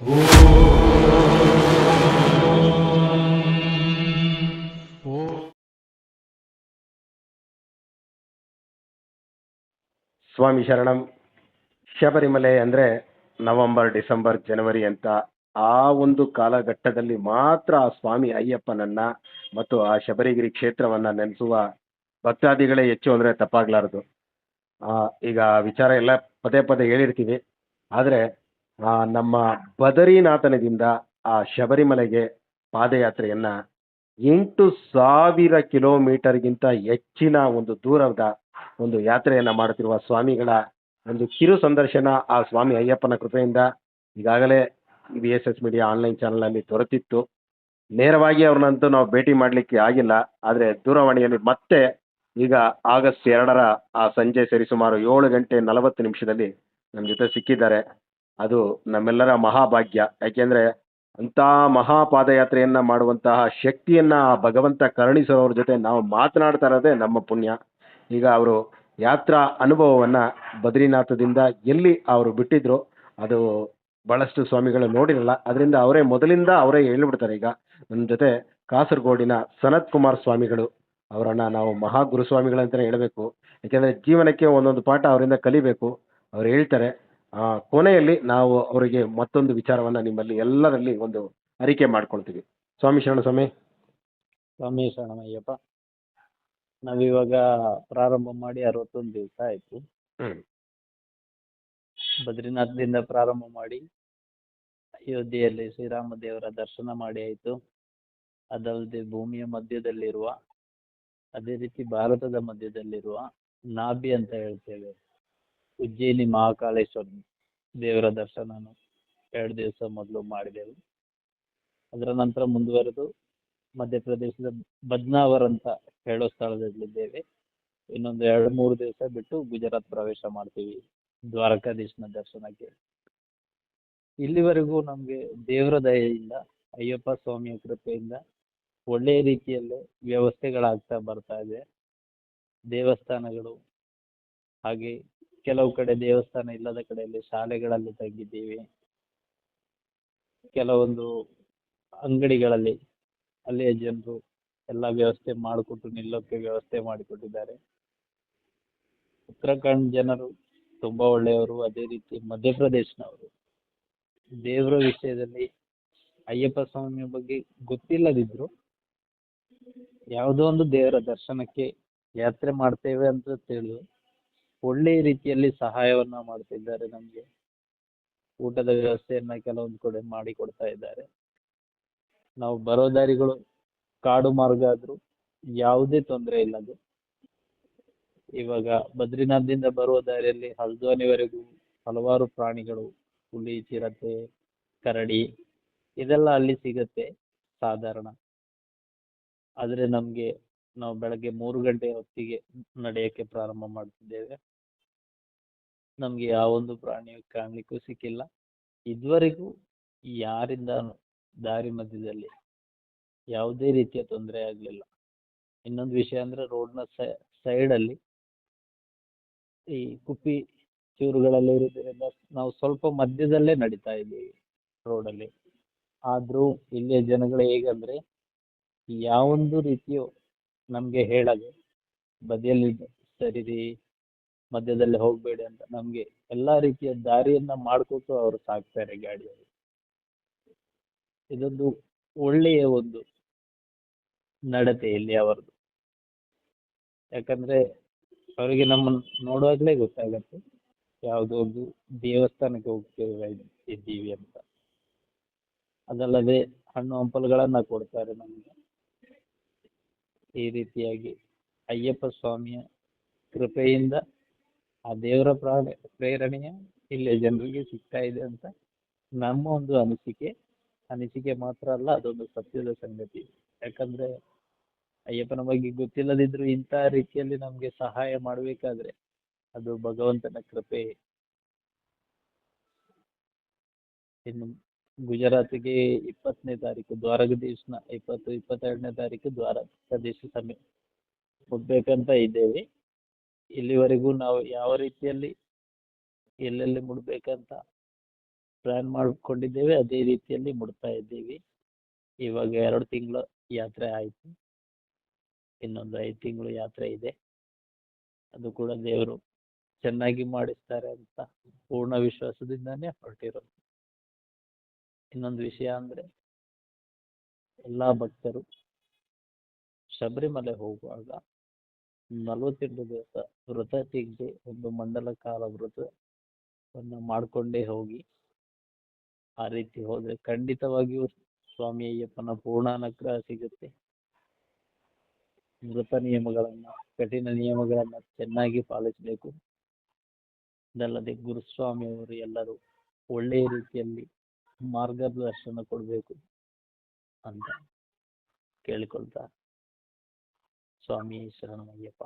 ಸ್ವಾಮಿ ಶರಣಂ. ಶಬರಿಮಲೆ ಅಂದರೆ November, December, ಜನವರಿ ಅಂತ ಆ ಒಂದು ಕಾಲಘಟ್ಟದಲ್ಲಿ ಮಾತ್ರ ಆ ಸ್ವಾಮಿ ಅಯ್ಯಪ್ಪನನ್ನ ಮತ್ತು ಆ ಶಬರಿಗಿರಿ ಕ್ಷೇತ್ರವನ್ನ ನೆನೆಸುವ ಭಕ್ತಾದಿಗಳೇ ಹೆಚ್ಚು ಅಂದರೆ ತಪ್ಪಾಗಲಾರದು. ಈಗ ವಿಚಾರ ಎಲ್ಲ ಪದೇ ಪದೇ ಹೇಳಿರ್ತೀವಿ. ಆದರೆ ನಮ್ಮ ಬದರಿನಾಥನದಿಂದ ಆ ಶಬರಿಮಲೆಗೆ ಪಾದಯಾತ್ರೆಯನ್ನು ಎಂಟು ಸಾವಿರ ಕಿಲೋಮೀಟರ್ಗಿಂತ ಹೆಚ್ಚಿನ ಒಂದು ದೂರದ ಒಂದು ಯಾತ್ರೆಯನ್ನು ಮಾಡುತ್ತಿರುವ ಸ್ವಾಮಿಗಳ ಒಂದು ಕಿರು ಸಂದರ್ಶನ ಆ ಸ್ವಾಮಿ ಅಯ್ಯಪ್ಪನ ಕೃಪೆಯಿಂದ ಈಗಾಗಲೇ B S S media online ಚಾನಲಲ್ಲಿ ದೊರೆತಿತ್ತು. ನೇರವಾಗಿ ಅವ್ರನ್ನಂತೂ ನಾವು ಭೇಟಿ ಮಾಡಲಿಕ್ಕೆ ಆಗಿಲ್ಲ. ಆದರೆ ದೂರವಾಣಿಯಲ್ಲಿ ಮತ್ತೆ ಈಗ ಆಗಸ್ಟ್ ಎರಡರ ಆ ಸಂಜೆ ಸರಿಸುಮಾರು ಏಳು ಗಂಟೆ ನಲವತ್ತು ನಿಮಿಷದಲ್ಲಿ ನಮ್ಮ ಜೊತೆ ಸಿಕ್ಕಿದ್ದಾರೆ. ಅದು ನಮ್ಮೆಲ್ಲರ ಮಹಾಭಾಗ್ಯ. ಯಾಕೆಂದರೆ ಅಂಥ ಮಹಾಪಾದಯಾತ್ರೆಯನ್ನು ಮಾಡುವಂತಹ ಶಕ್ತಿಯನ್ನು ಆ ಭಗವಂತ ಕರುಣಿಸೋರ ಜೊತೆ ನಾವು ಮಾತನಾಡ್ತಾ ಇರೋದೇ ನಮ್ಮ ಪುಣ್ಯ. ಈಗ ಅವರು ಯಾತ್ರಾ ಅನುಭವವನ್ನು ಬದ್ರಿನಾಥದಿಂದ ಎಲ್ಲಿ ಅವರು ಬಿಟ್ಟಿದ್ರು ಅದು ಭಾಳಷ್ಟು ಸ್ವಾಮಿಗಳು ನೋಡಿರಲ್ಲ. ಅದರಿಂದ ಅವರೇ ಮೊದಲಿಂದ ಅವರೇ ಹೇಳ್ಬಿಡ್ತಾರೆ ಈಗ. ನನ್ನ ಜೊತೆ ಕಾಸರಗೋಡಿನ ಸನತ್ ಕುಮಾರ್ ಸ್ವಾಮಿಗಳು ಅವರನ್ನು ನಾವು ಮಹಾ ಗುರುಸ್ವಾಮಿಗಳಂತಲೇ ಹೇಳಬೇಕು. ಯಾಕೆಂದರೆ ಜೀವನಕ್ಕೆ ಒಂದೊಂದು ಪಾಠ ಅವರಿಂದ ಕಲಿಬೇಕು. ಅವ್ರು ಹೇಳ್ತಾರೆ ಕೊನೆಯಲ್ಲಿ ನಾವು ಅವರಿಗೆ ಮತ್ತೊಂದು ವಿಚಾರವನ್ನ ನಿಮ್ಮಲ್ಲಿ ಎಲ್ಲರಲ್ಲಿ ಒಂದು ಅರಿಕೆ ಮಾಡ್ಕೊಳ್ತೀವಿ. ಸ್ವಾಮಿ ಶರಣ ಸ್ವಾಮಿ. ಸ್ವಾಮಿ ಶರಣಮಯ್ಯಪ್ಪ ನಾವಿವಾಗ ಪ್ರಾರಂಭ ಮಾಡಿ ಅರವತ್ತೊಂದು ದಿವಸ ಆಯ್ತು. ಬದ್ರಿನಾಥದಿಂದ ಪ್ರಾರಂಭ ಮಾಡಿ ಅಯೋಧ್ಯೆಯಲ್ಲಿ ಶ್ರೀರಾಮ ದೇವರ ದರ್ಶನ ಮಾಡಿ ಆಯ್ತು. ಅದಲ್ಲದೆ ಭೂಮಿಯ ಮಧ್ಯದಲ್ಲಿರುವ ಅದೇ ರೀತಿ ಭಾರತದ ಮಧ್ಯದಲ್ಲಿರುವ ನಾಭಿ ಅಂತ ಹೇಳ್ತೇವೆ. ಉಜ್ಜಯಿನಿ ಮಹಾಕಾಳೇಶ್ವರ ದೇವರ ದರ್ಶನನು ಎರಡು ದಿವಸ ಮೊದಲು ಮಾಡಿದೆವು. ಅದರ ನಂತರ ಮುಂದುವರೆದು ಮಧ್ಯಪ್ರದೇಶದ ಬದ್ನಾವರ್ ಅಂತ ಹೇಳೋ ಸ್ಥಳದಲ್ಲಿದ್ದೇವೆ. ಇನ್ನೊಂದು ಎರಡು ಮೂರು ದಿವಸ ಬಿಟ್ಟು ಗುಜರಾತ್ ಪ್ರವೇಶ ಮಾಡ್ತೀವಿ ದ್ವಾರಕಾಧೀಶನ ದರ್ಶನಕ್ಕೆ. ಇಲ್ಲಿವರೆಗೂ ನಮಗೆ ದೇವರ ದಯೆಯಿಂದ ಅಯ್ಯಪ್ಪ ಸ್ವಾಮಿಯ ಕೃಪೆಯಿಂದ ಒಳ್ಳೆಯ ರೀತಿಯಲ್ಲೇ ವ್ಯವಸ್ಥೆಗಳಾಗ್ತಾ ಬರ್ತಾ ಇದೆ. ದೇವಸ್ಥಾನಗಳು ಹಾಗೆ ಕೆಲವು ಕಡೆ ದೇವಸ್ಥಾನ ಇಲ್ಲದ ಕಡೆಯಲ್ಲಿ ಶಾಲೆಗಳಲ್ಲಿ ತಂಗಿದ್ದೀವಿ. ಕೆಲವೊಂದು ಅಂಗಡಿಗಳಲ್ಲಿ ಅಲ್ಲಿಯ ಜನರು ಎಲ್ಲ ವ್ಯವಸ್ಥೆ ಮಾಡಿಕೊಟ್ಟು ನಿಲ್ಲೋಕೆ ವ್ಯವಸ್ಥೆ ಮಾಡಿಕೊಟ್ಟಿದ್ದಾರೆ. ಉತ್ತರಾಖಂಡ್ ಜನರು ತುಂಬಾ ಒಳ್ಳೆಯವರು, ಅದೇ ರೀತಿ ಮಧ್ಯಪ್ರದೇಶನವರು. ದೇವರ ವಿಷಯದಲ್ಲಿ ಅಯ್ಯಪ್ಪ ಸ್ವಾಮಿಯ ಬಗ್ಗೆ ಗೊತ್ತಿಲ್ಲದಿದ್ರು, ಯಾವುದೋ ಒಂದು ದೇವರ ದರ್ಶನಕ್ಕೆ ಯಾತ್ರೆ ಮಾಡ್ತೇವೆ ಅಂತ ತಿಳಿದು ಒಳ್ಳೆಯ ರೀತಿಯಲ್ಲಿ ಸಹಾಯವನ್ನ ಮಾಡ್ತಿದ್ದಾರೆ ನಮಗೆ. ಊಟದ ವ್ಯವಸ್ಥೆಯನ್ನ ಕೆಲವೊಂದು ಕಡೆ ಮಾಡಿ ಕೊಡ್ತಾ ಇದ್ದಾರೆ. ನಾವು ಬರೋ ದಾರಿಗಳು ಕಾಡು ಮಾರ್ಗ ಆದರೂ ಯಾವುದೇ ತೊಂದರೆ ಇಲ್ಲದು ಇವಾಗ ಬದ್ರಿನಾಥ್ದಿಂದ ಬರುವ ದಾರಿಯಲ್ಲಿ ಹಲ್ದ್ವಾನಿವರೆಗೂ ಹಲವಾರು ಪ್ರಾಣಿಗಳು, ಹುಲಿ, ಚಿರತೆ, ಕರಡಿ ಇದೆಲ್ಲ ಅಲ್ಲಿ ಸಿಗುತ್ತೆ ಸಾಧಾರಣ. ಆದರೆ ನಮಗೆ ನಾವು ಬೆಳಗ್ಗೆ ಮೂರು ಗಂಟೆ ಹೊತ್ತಿಗೆ ನಡೆಯಕ್ಕೆ ಪ್ರಾರಂಭ ಮಾಡ್ತಿದ್ದೇವೆ. ನಮಗೆ ಯಾವೊಂದು ಪ್ರಾಣಿ ಕಾಣಲಿಕ್ಕೂ ಸಿಕ್ಕಿಲ್ಲ. ಇದುವರೆಗೂ ಯಾರಿಂದ ದಾರಿ ಮಧ್ಯದಲ್ಲಿ ಯಾವುದೇ ರೀತಿಯ ತೊಂದರೆ ಆಗಲಿಲ್ಲ. ಇನ್ನೊಂದು ವಿಷಯ ಅಂದ್ರೆ ರೋಡ್ನ ರೋಡ್ನ ಸೈಡಲ್ಲಿ ಈ ಕುಪ್ಪಿ ಚೂರುಗಳಲ್ಲಿ ಇರೋದ್ರಿಂದ ನಾವು ಸ್ವಲ್ಪ ಮಧ್ಯದಲ್ಲೇ ನಡೀತಾ ಇದ್ದೀವಿ ರೋಡಲ್ಲಿ ಆದ್ರೂ ಇಲ್ಲಿಯ ಜನಗಳು ಹೇಗಂದ್ರೆ, ಯಾವೊಂದು ರೀತಿಯು ನಮಗೆ ಹೇಳಲು ಬದಿಯಲ್ಲಿ ಸರಿರಿ, ಮಧ್ಯದಲ್ಲಿ ಹೋಗಬೇಡಿ ಅಂತ ನಮಗೆ ಎಲ್ಲಾ ರೀತಿಯ ದಾರಿಯನ್ನ ಮಾಡ್ಕೊಟ್ಟು ಅವರು ಸಾಕ್ತಾರೆ ಗಾಡಿಯಲ್ಲಿ. ಇದೊಂದು ಒಳ್ಳೆಯ ಒಂದು ನಡತೆ ಇಲ್ಲಿ ಅವರದು ಯಾಕಂದ್ರೆ ಅವರಿಗೆ ನಮ್ಮನ್ನು ನೋಡುವಾಗಲೇ ಗೊತ್ತಾಗತ್ತೆ ಯಾವುದೋ ಒಂದು ದೇವಸ್ಥಾನಕ್ಕೆ ಹೋಗ್ತೇವೆ ಇದ್ದೀವಿ ಅಂತ. ಅದಲ್ಲದೆ ಹಣ್ಣು ಹಂಪಲುಗಳನ್ನ ಕೊಡ್ತಾರೆ ನಮಗೆ. ಈ ರೀತಿಯಾಗಿ ಅಯ್ಯಪ್ಪ ಸ್ವಾಮಿಯ ಕೃಪೆಯಿಂದ ಆ ದೇವರ ಪ್ರೇರಣೆಯ ಇಲ್ಲಿ ಜನರಿಗೆ ಸಿಗ್ತಾ ಇದೆ ಅಂತ ನಮ್ಮ ಒಂದು ಅನಿಸಿಕೆ. ಅನಿಸಿಕೆ ಮಾತ್ರ ಅಲ್ಲ, ಅದೊಂದು ಸತ್ಯದ ಸಂಗತಿ. ಯಾಕಂದ್ರೆ ಅಯ್ಯಪ್ಪನ ಬಗ್ಗೆ ಗೊತ್ತಿಲ್ಲದಿದ್ರು ಇಂತಹ ರೀತಿಯಲ್ಲಿ ನಮಗೆ ಸಹಾಯ ಮಾಡಬೇಕಾದ್ರೆ ಅದು ಭಗವಂತನ ಕೃಪೆ. ಇನ್ನು ಗುಜರಾತಿಗೆ ಇಪ್ಪತ್ತನೇ ತಾರೀಕು ದ್ವಾರಕಾಧೀಶನ ಇಪ್ಪತ್ತು, ಇಪ್ಪತ್ತೆರಡನೇ ತಾರೀಕು ದ್ವಾರಕಾಧೀಶ ಸಮಯ ಮುಟ್ಬೇಕಂತ ಇದ್ದೇವೆ. ಇಲ್ಲಿವರೆಗೂ ನಾವು ಯಾವ ರೀತಿಯಲ್ಲಿ ಎಲ್ಲೆಲ್ಲಿ ಮುಡಬೇಕಂತ ಪ್ಲ್ಯಾನ್ ಮಾಡಿಕೊಂಡಿದ್ದೇವೆ, ಅದೇ ರೀತಿಯಲ್ಲಿ ಮುಡ್ತಾ ಇದ್ದೀವಿ. ಇವಾಗ ಎರಡು ತಿಂಗಳು ಯಾತ್ರೆ ಆಯಿತು. ಇನ್ನೊಂದು ಐದು ತಿಂಗಳು ಯಾತ್ರೆ ಇದೆ. ಅದು ಕೂಡ ದೇವರು ಚೆನ್ನಾಗಿ ಮಾಡಿಸ್ತಾರೆ ಅಂತ ಪೂರ್ಣ ವಿಶ್ವಾಸದಿಂದಾನೇ ಹೊರಟಿರೋದು. ಇನ್ನೊಂದು ವಿಷಯ ಅಂದರೆ ಎಲ್ಲ ಭಕ್ತರು ಶಬರಿಮಲೆ ಹೋಗುವಾಗ ನಲವತ್ತೆಂಟು ದಿವಸ ವ್ರತ ತೆಗೆದು ಒಂದು ಮಂಡಲ ಕಾಲ ವ್ರತವನ್ನು ಮಾಡಿಕೊಂಡೇ ಹೋಗಿ ಆ ರೀತಿ ಹೋದರೆ ಖಂಡಿತವಾಗಿಯೂ ಸ್ವಾಮಿ ಅಯ್ಯಪ್ಪನ ಪೂರ್ಣಾನುಗ್ರಹ ಸಿಗುತ್ತೆ. ವ್ರತ ನಿಯಮಗಳನ್ನು, ಕಠಿಣ ನಿಯಮಗಳನ್ನು ಚೆನ್ನಾಗಿ ಪಾಲಿಸಬೇಕು. ಇದಲ್ಲದೆ ಗುರುಸ್ವಾಮಿಯವರು ಎಲ್ಲರೂ ಒಳ್ಳೆಯ ರೀತಿಯಲ್ಲಿ ಮಾರ್ಗದರ್ಶನ ಕೊಡಬೇಕು ಅಂತ ಕೇಳಿಕೊಳ್ತಾ ಸ್ವಾಮಿ ಶರಣಮಯ್ಯಪ್ಪ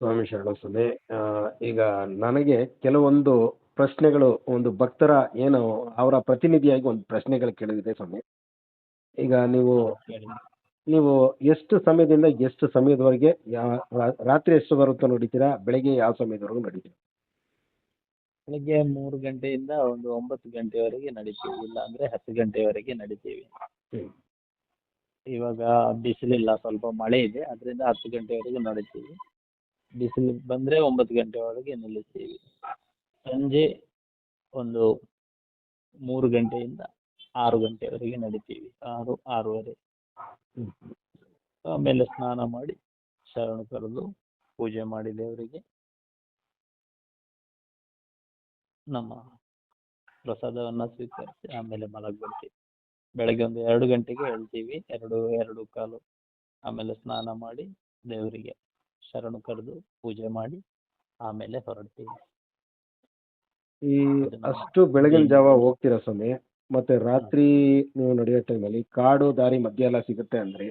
ಸ್ವಾಮಿ ಶರಣ ಸ್ವಾಮಿ ಆ, ಈಗ ನನಗೆ ಕೆಲವೊಂದು ಪ್ರಶ್ನೆಗಳು ಒಂದು ಭಕ್ತರ ಏನು ಅವರ ಪ್ರತಿನಿಧಿಯಾಗಿ ಒಂದು ಪ್ರಶ್ನೆಗಳು ಕೇಳಿದೆ ಸ್ವಾಮಿ. ಈಗ ನೀವು ನೀವು ಎಷ್ಟು ಸಮಯದಿಂದ ಎಷ್ಟು ಸಮಯದವರೆಗೆ ಯಾ- ರಾತ್ರಿ ಎಷ್ಟು ಬರುತ್ತೋ ನಡೀತೀರಾ ಬೆಳಗ್ಗೆ ಯಾವ ಸಮಯದವರೆಗೂ ನಡೀತೀರಾ? ಬೆಳಗ್ಗೆ ಮೂರು ಗಂಟೆಯಿಂದ ಒಂದು ಒಂಬತ್ತು ಗಂಟೆವರೆಗೆ ನಡಿತೀವಿ ಇಲ್ಲ ಅಂದ್ರೆ ಹತ್ತು ಗಂಟೆವರೆಗೆ ನಡಿತೀವಿ. ಇವಾಗ ಬಿಸಿಲಿಲ್ಲ ಸ್ವಲ್ಪ ಮಳೆ ಇದೆ ಅದರಿಂದ ಹತ್ತು ಗಂಟೆವರೆಗೆ ನಡಿತೀವಿ. ಬಿಸಿಲು ಬಂದ್ರೆ ಒಂಬತ್ತು ಗಂಟೆವರೆಗೆ ನಿಲ್ಲಿಸ್ತೀವಿ. ಸಂಜೆ ಒಂದು ಮೂರು ಗಂಟೆಯಿಂದ ಆರು ಗಂಟೆವರೆಗೆ ನಡಿತೀವಿ ಆರು ಆರೂವರೆ. ಆಮೇಲೆ ಸ್ನಾನ ಮಾಡಿ ಶರಣ ಕರೆದು ಪೂಜೆ ಮಾಡಿ ದೇವರಿಗೆ. ನಮ್ಮ ಪ್ರಸಾದವನ್ನು ಸ್ವೀಕರಿಸಿ ಆಮೇಲೆ ಮಲಗ್ಬಿಡ್ತೀವಿ ಬೆಳಗ್ಗೆ ಒಂದು ಎರಡು ಗಂಟೆಗೆ ಹೇಳ್ತೀವಿ ಎರಡು ಎರಡು ಕಾಲು ಆಮೇಲೆ ಸ್ನಾನ ಮಾಡಿ ದೇವರಿಗೆ ಶರಣು ಕರೆದು ಪೂಜೆ ಮಾಡಿ ಆಮೇಲೆ ಹೊರಡ್ತೀವಿ. ಈ ಅಷ್ಟು ಬೆಳಗಿನ ಜಾವ ಹೋಗ್ತೀರಾ ಸ್ವಾಮಿ? ಮತ್ತೆ ರಾತ್ರಿ ನೀವು ನಡೆಯೋ ಟೈಮಲ್ಲಿ ಕಾಡು ದಾರಿ ಮಧ್ಯ ಎಲ್ಲ ಸಿಗುತ್ತೆ ಅಂದ್ರೆ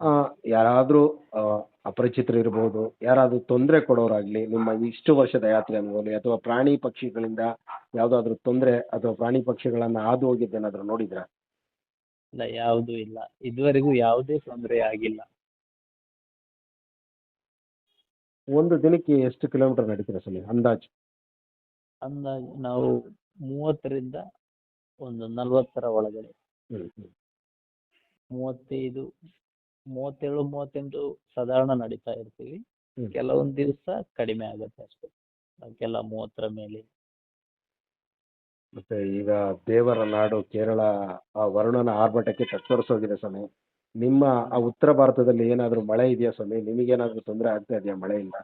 ಆ, ಯಾರಾದ್ರೂ ಆ, ಅಪರಿಚಿತರು ಇರಬಹುದು ಯಾರಾದ್ರೂ ತೊಂದರೆ ಕೊಡೋರಾಗ್ಲಿ ನಿಮ್ಮ ಇಷ್ಟು ವರ್ಷದ ಯಾತ್ರೆ ಅನುಭವದಲ್ಲಿ ಅಥವಾ ಪ್ರಾಣಿ ಪಕ್ಷಿಗಳಿಂದ ಯಾವುದಾದ್ರೂ ತೊಂದರೆ ಅಥವಾ ಪ್ರಾಣಿ ಪಕ್ಷಿಗಳನ್ನ ಹಾದು ಹೋಗಿದ್ದೇನಾದ್ರೂ ನೋಡಿದ್ರ? ಇಲ್ಲ ಯಾವುದೂ ಇಲ್ಲ. ಇದುವರೆಗೂ ಯಾವುದೇ ತೊಂದರೆ ಆಗಿಲ್ಲ. ಒಂದು ದಿನಕ್ಕೆ ಎಷ್ಟು ಕಿಲೋಮೀಟರ್ ನಡೀತೀರಾ ಸ್ವಾಮಿ ಅಂದಾಜು? ಅಂದಾಜು ನಾವು ಮೂವತ್ತರಿಂದ ಒಂದು ನಲವತ್ತರ ಒಳಗಡೆ. ಮೂವತ್ತೈದು ಮೂವತ್ತೇಳು ಮೂವತ್ತೆಂಟು ಸಾಧಾರಣ ನಡೀತಾ ಇರ್ತೀವಿ. ಕೆಲವೊಂದ್ ಕೆಲವೊಂದು ದಿವಸ ಕಡಿಮೆ ಆಗುತ್ತೆ ಅಷ್ಟೇ. ಕೆಲ ಮೂವತ್ತರ ಮೇಲೆ. ಮತ್ತೆ ಈಗ ದೇವರ ನಾಡು ಕೇರಳ ಆ ವರುಣನ ಆರ್ಭಟಕ್ಕೆ ತತ್ತರಿಸೋಗಿದೆ ಸ್ವಾಮಿ. ನಿಮ್ಮ ಆ ಉತ್ತರ ಭಾರತದಲ್ಲಿ ಏನಾದರೂ ಮಳೆ ಇದೆಯಾ ಸ್ವಾಮಿ? ನಿಮಗೇನಾದರೂ ತೊಂದರೆ ಆಗ್ತಾ ಇದೆಯಾ ಮಳೆಯಿಂದ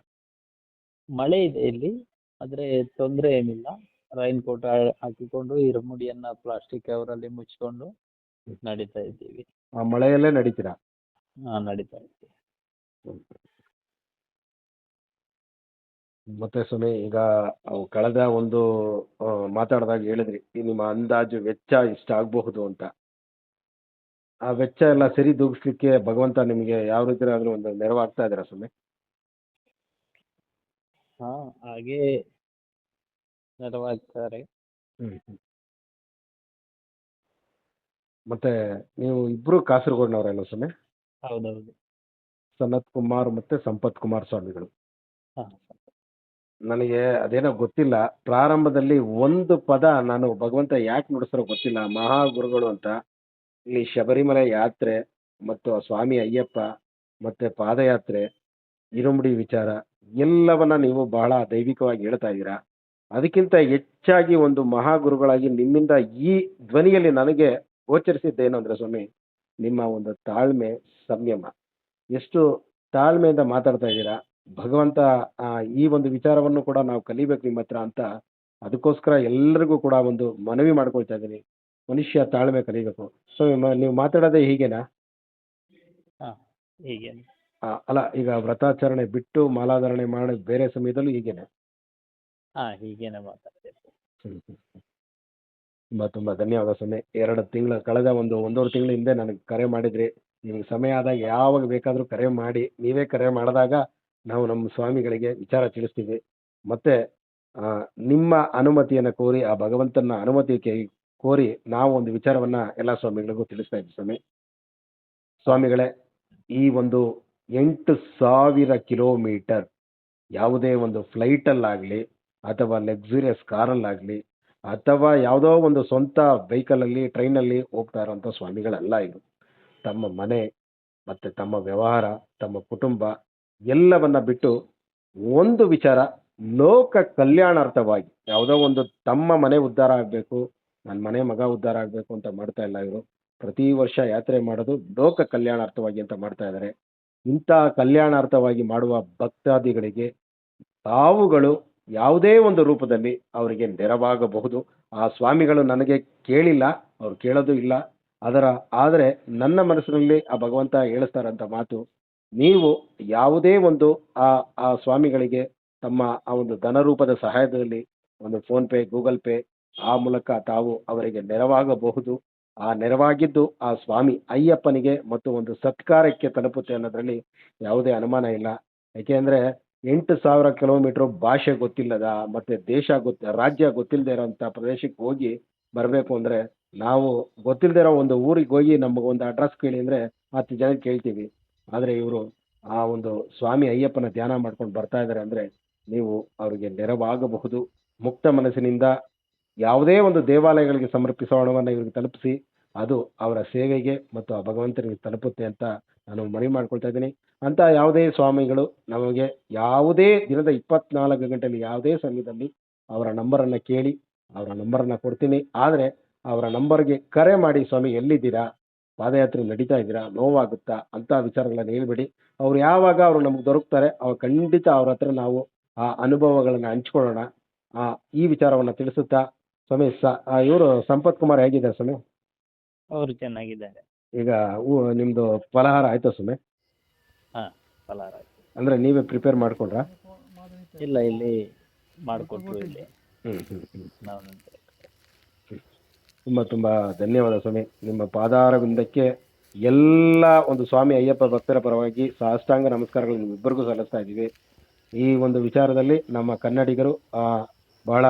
ಮಳೆ ಇದೆ ಇಲ್ಲಿ ಆದರೆ ತೊಂದರೆ ಏನಿಲ್ಲ. ರೈನ್ ಕೋಟ್ ಹಾಕಿಕೊಂಡು ಇರುಮುಡಿಯನ್ನ ಪ್ಲಾಸ್ಟಿಕ್ ಕವರಲ್ಲಿ ಮುಚ್ಕೊಂಡು ನಡೀತಾ ಇದ್ದೀವಿ. ಆ ಮಳೆಯಲ್ಲೇ ನಡೀತೀರಾ? ಹಾಂ ನಡೀತಾ ಮತ್ತೆ ಸ್ವಾಮಿ ಈಗ ಅವು ಕಳೆದ ಒಂದು ಮಾತಾಡ್ದಾಗ ಹೇಳಿದ್ರಿ ಈ ನಿಮ್ಮ ಅಂದಾಜು ವೆಚ್ಚ ಇಷ್ಟ ಆಗಬಹುದು ಅಂತ. ಆ ವೆಚ್ಚ ಎಲ್ಲ ಸರಿ ದೂಗಿಸ್ಲಿಕ್ಕೆ ಭಗವಂತ ನಿಮಗೆ ಯಾವ ರೀತಿ ಆದ್ರೂ ಒಂದು ನೆರವಾಗ್ತಾ ಇದ್ದೀರಾ ಸ್ವಾಮಿ ಹಾಂ ಹಾಗೇ ನೆರವಾಗ್ತಾರೆ. ಮತ್ತೆ ನೀವು ಇಬ್ರು ಕಾಸರಗೋಡಿನವರೇನು ಸ್ವಾಮಿ ಹೌದೌದು. ಸನತ್ ಕುಮಾರ್ ಮತ್ತೆ ಸಂಪತ್ ಕುಮಾರ್ ಸ್ವಾಮಿಗಳು. ಹಾಂ ನನಗೆ ಅದೇನೋ ಗೊತ್ತಿಲ್ಲ. ಪ್ರಾರಂಭದಲ್ಲಿ ಒಂದು ಪದ ನಾನು ಭಗವಂತ ಯಾಕೆ ನುಡಿಸ್ತಾರೋ ಗೊತ್ತಿಲ್ಲ. ಮಹಾಗುರುಗಳು ಅಂತ. ಇಲ್ಲಿ ಶಬರಿಮಲೆ ಯಾತ್ರೆ ಮತ್ತು ಸ್ವಾಮಿ ಅಯ್ಯಪ್ಪ ಮತ್ತೆ ಪಾದಯಾತ್ರೆ ಇರುಮುಡಿ ವಿಚಾರ ಎಲ್ಲವನ್ನ ನೀವು ಬಹಳ ದೈವಿಕವಾಗಿ ಹೇಳ್ತಾ ಇದ್ದೀರಾ. ಅದಕ್ಕಿಂತ ಹೆಚ್ಚಾಗಿ ಒಂದು ಮಹಾಗುರುಗಳಾಗಿ ನಿಮ್ಮಿಂದ ಈ ಧ್ವನಿಯಲ್ಲಿ ನನಗೆ ಗೋಚರಿಸಿದ್ದೇನು ಅಂದ್ರೆ ಸ್ವಾಮಿ ನಿಮ್ಮ ಒಂದು ತಾಳ್ಮೆ ಸಂಯಮ. ಎಷ್ಟು ತಾಳ್ಮೆಯಿಂದ ಮಾತಾಡ್ತಾ ಇದ್ದೀರಾ ಭಗವಂತ ಈ ಒಂದು ವಿಚಾರವನ್ನು ಕೂಡ ನಾವು ಕಲಿಬೇಕು ನಿಮ್ಮ ಹತ್ರ ಅಂತ ಅದಕ್ಕೋಸ್ಕರ ಎಲ್ಲರಿಗೂ ಕೂಡ ಒಂದು ಮನವಿ ಮಾಡ್ಕೊಳ್ತಾ ಇದ್ದೀನಿ. ಮನುಷ್ಯ ತಾಳ್ಮೆ ಕಲಿಬೇಕು. ಸೊ ನೀವು ಮಾತಾಡೋದೇ ಹೀಗೇನಾ? ಹಾಂ ಹೀಗೆ. ಆ, ಅಲ್ಲ ಈಗ ವ್ರತಾಚರಣೆ ಬಿಟ್ಟು ಮಾಲಾಧಾರಣೆ ಮಾಡಿ ಬೇರೆ ಸಮಯದಲ್ಲೂ ಹೀಗೇನೆ? ಹಾಂ ಹೀಗೇನೆ ಮಾತಾಡ್ತಿರ್ತೀವಿ ತುಂಬ ತುಂಬ ಧನ್ಯವಾದ ಸ್ವಾಮಿ. ಎರಡು ತಿಂಗಳ ಕಳೆದ ಒಂದು ಒಂದೂವರೆ ತಿಂಗಳ ಹಿಂದೆ ನನಗೆ ಕರೆ ಮಾಡಿದ್ರಿ. ನಿಮ್ಗೆ ಸಮಯ ಆದಾಗ ಯಾವಾಗ ಬೇಕಾದರೂ ಕರೆ ಮಾಡಿ, ನೀವೇ ಕರೆ ಮಾಡಿದಾಗ ನಾವು ನಮ್ಮ ಸ್ವಾಮಿಗಳಿಗೆ ವಿಚಾರ ತಿಳಿಸ್ತೀವಿ. ಮತ್ತು ನಿಮ್ಮ ಅನುಮತಿಯನ್ನು ಕೋರಿ, ಆ ಭಗವಂತನ ಅನುಮತಿ ಕೇ- ಕೋರಿ ನಾವು ಒಂದು ವಿಚಾರವನ್ನು ಎಲ್ಲ ಸ್ವಾಮಿಗಳಿಗೂ ತಿಳಿಸ್ತಾ ಇದ್ದೀವಿ ಸ್ವಾಮಿ. ಸ್ವಾಮಿಗಳೇ, ಈ ಒಂದು ಎಂಟು ಸಾವಿರ ಕಿಲೋಮೀಟರ್ ಯಾವುದೇ ಒಂದು ಫ್ಲೈಟಲ್ಲಾಗಲಿ ಅಥವಾ ಲಕ್ಸುರಿಯಸ್ ಕಾರಲ್ಲಾಗಲಿ ಅಥವಾ ಯಾವುದೋ ಒಂದು ಸ್ವಂತ ವೆಹಿಕಲಲ್ಲಿ, ಟ್ರೈನಲ್ಲಿ ಹೋಗ್ತಾ ಇರೋಂಥ ಸ್ವಾಮಿಗಳಲ್ಲ ಇದು. ತಮ್ಮ ಮನೆ ಮತ್ತು ತಮ್ಮ ವ್ಯವಹಾರ, ತಮ್ಮ ಕುಟುಂಬ ಎಲ್ಲವನ್ನ ಬಿಟ್ಟು ಒಂದು ವಿಚಾರ, ಲೋಕ ಕಲ್ಯಾಣಾರ್ಥವಾಗಿ ಯಾವುದೋ ಒಂದು ತಮ್ಮ ಮನೆ ಉದ್ಧಾರ ಆಗಬೇಕು ನನ್ನ ಮನೆ ಮಗ ಉದ್ಧಾರ ಆಗಬೇಕು ಅಂತ ಮಾಡ್ತಾ ಇಲ್ಲ ಇವರು. ಪ್ರತಿ ವರ್ಷ ಯಾತ್ರೆ ಮಾಡೋದು ಲೋಕ ಕಲ್ಯಾಣಾರ್ಥವಾಗಿ ಅಂತ ಮಾಡ್ತಾ ಇದ್ದಾರೆ ಇಂಥ ಕಲ್ಯಾಣಾರ್ಥವಾಗಿ ಮಾಡುವ ಭಕ್ತಾದಿಗಳಿಗೆ ತಾವುಗಳು ಯಾವುದೇ ಒಂದು ರೂಪದಲ್ಲಿ ಅವರಿಗೆ ನೆರವಾಗಬಹುದು. ಆ ಸ್ವಾಮಿಗಳು ನನಗೆ ಕೇಳಿಲ್ಲ, ಅವ್ರು ಕೇಳೋದು ಇಲ್ಲ. ಅದರ, ಆದರೆ ನನ್ನ ಮನಸ್ಸಿನಲ್ಲಿ ಆ ಭಗವಂತ ಹೇಳಿಸ್ತಾರಂತ ಮಾತು, ನೀವು ಯಾವುದೇ ಒಂದು ಆ ಆ ಸ್ವಾಮಿಗಳಿಗೆ ತಮ್ಮ ಆ ಒಂದು ಧನರೂಪದ ಸಹಾಯದಲ್ಲಿ ಒಂದು ಫೋನ್ಪೇ ಗೂಗಲ್ ಪೇ, ಆ ಮೂಲಕ ತಾವು ಅವರಿಗೆ ನೆರವಾಗಬಹುದು. ಆ ನೆರವಾಗಿದ್ದು ಆ ಸ್ವಾಮಿ ಅಯ್ಯಪ್ಪನಿಗೆ ಮತ್ತು ಒಂದು ಸತ್ಕಾರಕ್ಕೆ ತಲುಪುತ್ತೆ ಅನ್ನೋದರಲ್ಲಿ ಯಾವುದೇ ಅನುಮಾನ ಇಲ್ಲ. ಏಕೆಂದರೆ ಎಂಟು ಸಾವಿರ ಕಿಲೋಮೀಟ್ರ್ ಭಾಷೆ ಗೊತ್ತಿಲ್ಲದ ಮತ್ತೆ ದೇಶ ಗೊತ್ತ, ರಾಜ್ಯ ಗೊತ್ತಿಲ್ಲದೆ ಇರೋಂಥ ಪ್ರದೇಶಕ್ಕೆ ಹೋಗಿ ಬರಬೇಕು ಅಂದರೆ ನಾವು ಗೊತ್ತಿಲ್ಲದೆ ಇರೋ ಒಂದು ಊರಿಗೆ ಹೋಗಿ ನಮಗೆ ಒಂದು ಅಡ್ರೆಸ್ ಕೇಳಿ ಅಂದರೆ ಹತ್ತು ಜನ ಕೇಳ್ತೀವಿ. ಆದರೆ ಇವರು ಆ ಒಂದು ಸ್ವಾಮಿ ಅಯ್ಯಪ್ಪನ ಧ್ಯಾನ ಮಾಡ್ಕೊಂಡು ಬರ್ತಾ ಇದ್ದಾರೆ ಅಂದರೆ ನೀವು ಅವರಿಗೆ ನೆರವಾಗಬಹುದು. ಮುಕ್ತ ಮನಸ್ಸಿನಿಂದ ಯಾವುದೇ ಒಂದು ದೇವಾಲಯಗಳಿಗೆ ಸಮರ್ಪಿಸೋ ಹಣವನ್ನು ಇವ್ರಿಗೆ ತಲುಪಿಸಿ. ಅದು ಅವರ ಸೇವೆಗೆ ಮತ್ತು ಆ ಭಗವಂತನಿಗೆ ತಲುಪುತ್ತೆ ಅಂತ ನಾನು ಮನವಿ ಮಾಡ್ಕೊಳ್ತಾ ಇದ್ದೀನಿ. ಅಂತ ಯಾವುದೇ ಸ್ವಾಮಿಗಳು ನಮಗೆ ಯಾವುದೇ ದಿನದ ಇಪ್ಪತ್ನಾಲ್ಕು ಗಂಟೆಯಲ್ಲಿ ಯಾವುದೇ ಸಮಯದಲ್ಲಿ ಅವರ ನಂಬರನ್ನು ಕೇಳಿ ಅವರ ನಂಬರನ್ನು ಕೊಡ್ತೀನಿ. ಆದರೆ ಅವರ ನಂಬರ್ಗೆ ಕರೆ ಮಾಡಿ ಸ್ವಾಮಿ ಎಲ್ಲಿದ್ದೀರಾ? ಪಾದಯಾತ್ರೆ ನಡೀತಾ ಇದ್ದೀರಾ? ನೋವಾಗುತ್ತಾ? ಅಂತ ವಿಚಾರಗಳನ್ನು ಹೇಳ್ಬೇಡಿ. ಅವ್ರು ಯಾವಾಗ ಅವರು ನಮ್ಗೆ ದೊರಕ್ತಾರೆ ಅವಾಗ ಖಂಡಿತ ಅವ್ರ ಹತ್ರ ನಾವು ಆ ಅನುಭವಗಳನ್ನು ಹಂಚ್ಕೊಳ್ಳೋಣ. ಆ, ಈ ವಿಚಾರವನ್ನು ತಿಳಿಸುತ್ತಾ ಸ್ವಾಮಿ ಸ ಇವರು ಸಂಪತ್ ಕುಮಾರ್ ಹೇಗಿದ್ದಾರೆ ಸ್ವಾಮಿ? ಅವರು ಚೆನ್ನಾಗಿದ್ದಾರೆ. ಈಗ ಊ- ನಿಮ್ದು ಫಲಹಾರ ಆಯ್ತಾ ಸ್ವಾಮಿ ಹಾಂ ಫಲಾರ ಅಂದರೆ ನೀವೇ ಪ್ರಿಪೇರ್ ಮಾಡ್ಕೊಂಡ್ರಾ? ಇಲ್ಲ ಇಲ್ಲಿ ಮಾಡಿಕೊಟ್ರು ಇಲ್ಲಿ. ಹ್ಞೂ ನಾವು ತುಂಬ ತುಂಬ ಧನ್ಯವಾದ ಸ್ವಾಮಿ ನಿಮ್ಮ ಪಾದಾರವಿಂದಕ್ಕೆ ಎಲ್ಲ ಒಂದು ಸ್ವಾಮಿ ಅಯ್ಯಪ್ಪ ಭಕ್ತರ ಪರವಾಗಿ ಸಾಷ್ಟಾಂಗ ನಮಸ್ಕಾರಗಳು ನಿಮ್ಮಿಬ್ಬರಿಗೂ ಸಲ್ಲಿಸ್ತಾ ಇದ್ದೀವಿ. ಈ ಒಂದು ವಿಚಾರದಲ್ಲಿ ನಮ್ಮ ಕನ್ನಡಿಗರು ಆ, ಬಹಳ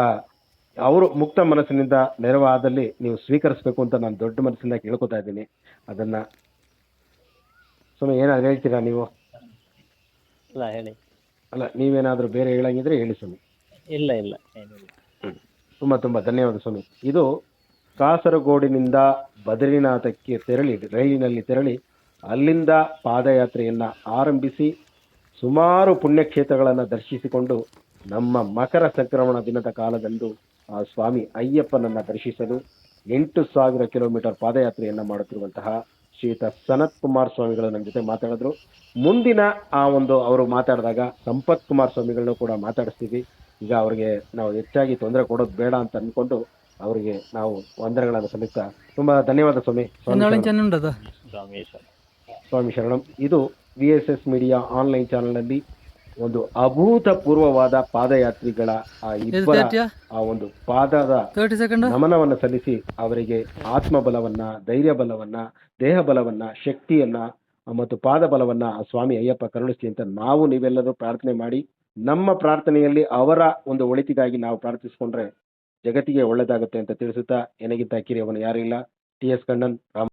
ಅವರು ಮುಕ್ತ ಮನಸ್ಸಿನಿಂದ ನೆರವಾದಲ್ಲಿ ನೀವು ಸ್ವೀಕರಿಸಬೇಕು ಅಂತ ನಾನು ದೊಡ್ಡ ಮನಸ್ಸಿಂದ ಕೇಳ್ಕೊತಾ ಇದ್ದೀನಿ. ಅದನ್ನು ಸುಮ್ಮನೆ ಏನಾದ್ರು ಹೇಳ್ತೀರಾ ನೀವು? ಅಲ್ಲ ಹೇಳಿ. ಅಲ್ಲ ನೀವೇನಾದರೂ ಬೇರೆ ಹೇಳಂಗಿದ್ರೆ ಹೇಳಿ ಸ್ವಾಮಿ. ಇಲ್ಲ ಇಲ್ಲ ಏನಿಲ್ಲ. ತುಂಬ ತುಂಬ ಧನ್ಯವಾದ ಸ್ವಾಮಿ. ಇದು ಕಾಸರಗೋಡಿನಿಂದ ಬದ್ರಿನಾಥಕ್ಕೆ ತೆರಳಿ ರೈಲಿನಲ್ಲಿ ತೆರಳಿ ಅಲ್ಲಿಂದ ಪಾದಯಾತ್ರೆಯನ್ನು ಆರಂಭಿಸಿ ಸುಮಾರು ಪುಣ್ಯಕ್ಷೇತ್ರಗಳನ್ನು ದರ್ಶಿಸಿಕೊಂಡು ನಮ್ಮ ಮಕರ ಸಂಕ್ರಮಣ ದಿನದ ಕಾಲದಂದು ಆ ಸ್ವಾಮಿ ಅಯ್ಯಪ್ಪನನ್ನು ದರ್ಶಿಸಲು ಎಂಟು ಸಾವಿರ ಕಿಲೋಮೀಟರ್ ಪಾದಯಾತ್ರೆಯನ್ನು ಮಾಡುತ್ತಿರುವಂತಹ ಶ್ರೀತ ಸನತ್ ಕುಮಾರ್ ಸ್ವಾಮಿಗಳು ನಮ್ಮ ಜೊತೆ ಮಾತಾಡಿದ್ರು. ಮುಂದಿನ ಆ ಒಂದು ಅವರು ಮಾತಾಡಿದಾಗ ಸಂಪತ್ ಕುಮಾರ್ ಸ್ವಾಮಿಗಳನ್ನೂ ಕೂಡ ಮಾತಾಡಿಸ್ತೀವಿ. ಈಗ ಅವರಿಗೆ ನಾವು ಹೆಚ್ಚಾಗಿ ತೊಂದರೆ ಕೊಡೋದು ಬೇಡ ಅಂತ ಅಂದ್ಕೊಂಡು ಅವರಿಗೆ ನಾವು ವಂದನೆಗಳನ್ನು ಸಲ್ಲಿಸ್ತಾ ತುಂಬ ಧನ್ಯವಾದ ಸ್ವಾಮಿ. ಸ್ವಾಮಿ ಸ್ವಾಮಿ ಶರಣಂ. ಇದು V S S media online ಚಾನಲ್ನಲ್ಲಿ ಒಂದು ಅಭೂತಪೂರ್ವವಾದ ಪಾದಯಾತ್ರಿಗಳ ಆ ಇಬ್ಬರ ಆ ಒಂದು ಪಾದದ ನಮನವನ್ನು ಸಲ್ಲಿಸಿ ಅವರಿಗೆ ಆತ್ಮಬಲವನ್ನ ಧೈರ್ಯ ಬಲವನ್ನ ದೇಹ ಬಲವನ್ನ ಶಕ್ತಿಯನ್ನ ಮತ್ತು ಪಾದ ಬಲವನ್ನ ಆ ಸ್ವಾಮಿ ಅಯ್ಯಪ್ಪ ಕರುಣಿಸ್ತಿ ಅಂತ ನಾವು ನೀವೆಲ್ಲರೂ ಪ್ರಾರ್ಥನೆ ಮಾಡಿ ನಮ್ಮ ಪ್ರಾರ್ಥನೆಯಲ್ಲಿ ಅವರ ಒಂದು ಒಳಿತಿಗಾಗಿ ನಾವು ಪ್ರಾರ್ಥಿಸಿಕೊಂಡ್ರೆ ಜಗತ್ತಿಗೆ ಒಳ್ಳೆಯದಾಗುತ್ತೆ ಅಂತ ತಿಳಿಸುತ್ತಾ ನನಗಿಂತ ಕಿರಿಯವನು ಯಾರಿಲ್ಲ ಟಿ ಎಸ್ ಕಣ್ಣನ್ ರಾಮ್